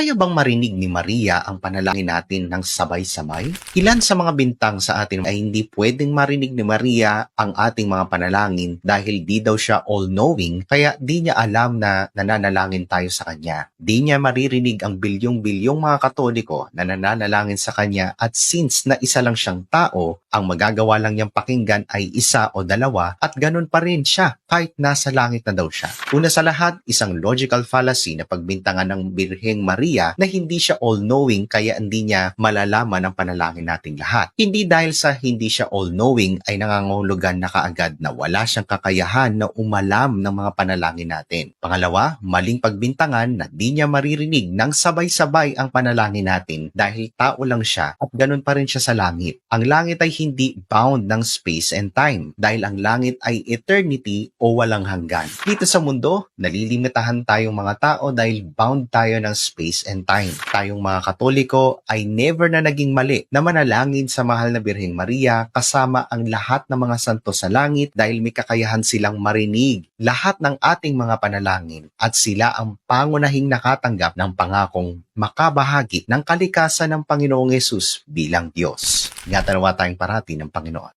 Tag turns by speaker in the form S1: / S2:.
S1: Kaya bang marinig ni Maria ang panalangin natin ng sabay-sabay? Ilan sa mga bintang sa atin ay hindi pwedeng marinig ni Maria ang ating mga panalangin dahil di daw siya all-knowing kaya di niya alam na nananalangin tayo sa kanya. Di niya maririnig ang bilyong-bilyong mga katoliko na nananalangin sa kanya at since na isa lang siyang tao, ang magagawa lang niyang pakinggan ay isa o dalawa at ganun pa rin siya kahit nasa langit na daw siya. Una sa lahat, isang logical fallacy na pagbintangan ng Birheng Maria na hindi siya all-knowing kaya hindi niya malalaman ang panalangin nating lahat. Hindi dahil sa hindi siya all-knowing ay nangangahulugan na kaagad na wala siyang kakayahan na umalam ng mga panalangin natin. Pangalawa, maling pagbintangan na di niya maririnig ng sabay-sabay ang panalangin natin dahil tao lang siya at ganun pa rin siya sa langit. Ang langit ay hindi bound ng space and time dahil ang langit ay eternity o walang hanggan. Dito sa mundo, nalilimitahan tayong mga tao dahil bound tayo ng space and time. Tayong mga katoliko ay never na naging mali na manalangin sa mahal na Birheng Maria kasama ang lahat ng mga santo sa langit dahil may kakayahan silang marinig lahat ng ating mga panalangin at sila ang pangunahing nakatanggap ng pangakong makabahagi ng kalikasan ng Panginoong Yesus bilang Diyos. Ingatan nawa tayong parati ng Panginoon.